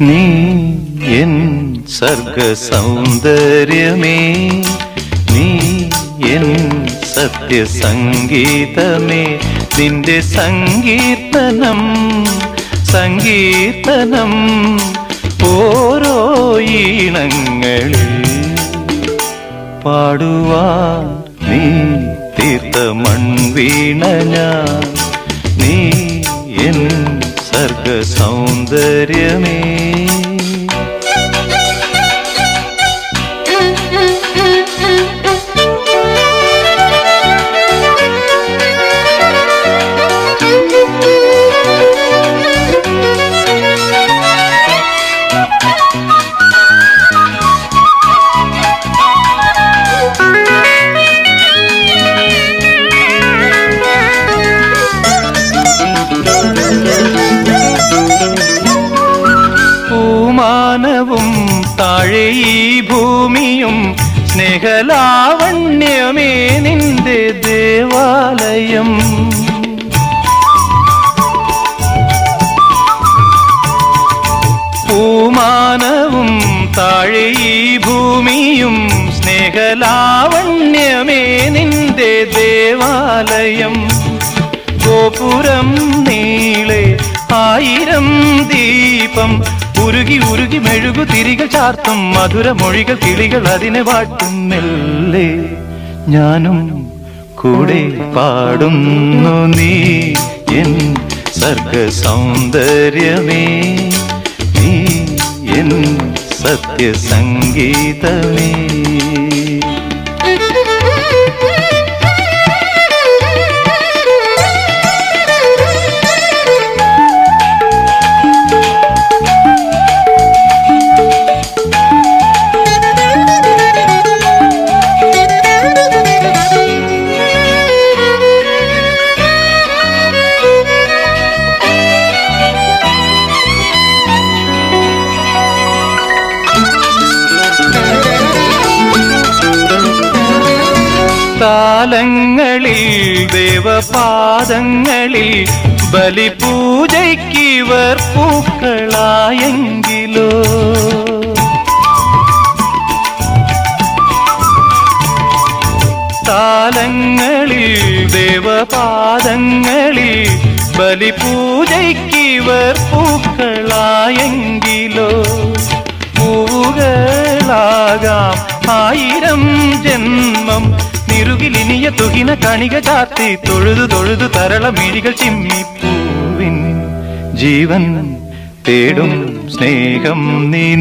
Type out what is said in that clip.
നീ എൻ സർഗ സൗന്ദര്യമേ നീ എൻ സത്യസംഗീതമേ നിന്റെ സങ്കീർത്തനം സങ്കീർത്തനം ഓരോ ഈണങ്ങളിൽ പാടുവാൻ നീ തീർത്ത മൺവീണ ഞാൻ. സർഗ സൗന്ദര്യമേ. ഈ ഭൂമിയും സ്നേഹലാവണ്യമേ നിന്റെ ദേവാലയം. പൂമാനവും താഴെ ഈ ഭൂമിയും സ്നേഹലാവണ്യമേ നിന്റെ ദേവാലയം. ഗോപുരം നീളെ ആയിരം ദീപം ഉരുകി ഉരുകി മെഴുകു തിരികൾ ചാർത്തും മധുര മൊഴികൾ കിളികൾ അതിനെ വാട്ടും മെല്ലെ. ഞാനും കൂടെ പാടുന്നു നീ എൻ സർഗ സൗന്ദര്യമേ നീ എൻ സത്യസംഗീതമേ. കാലങ്ങളിൽ ദേവപാദങ്ങളിൽ ബലിപൂജയ്ക്കിവർ പൂക്കളായെങ്കിലോ? താലങ്ങളിൽ ദേവപാദങ്ങളിൽ ബലിപൂജയ്ക്കിവർ പൂക്കളായെങ്കിലോ? പൂവുകളാകാം ആയിരം ജന്മം നിറുകിലിനിയ തുകിന കണിക ചാത്തി തൊഴുതു തൊഴുതു തരള മിഴികൾ ചിമ്മിപ്പൂവിൻ ജീവൻ തേടും സ്നേഹം നീ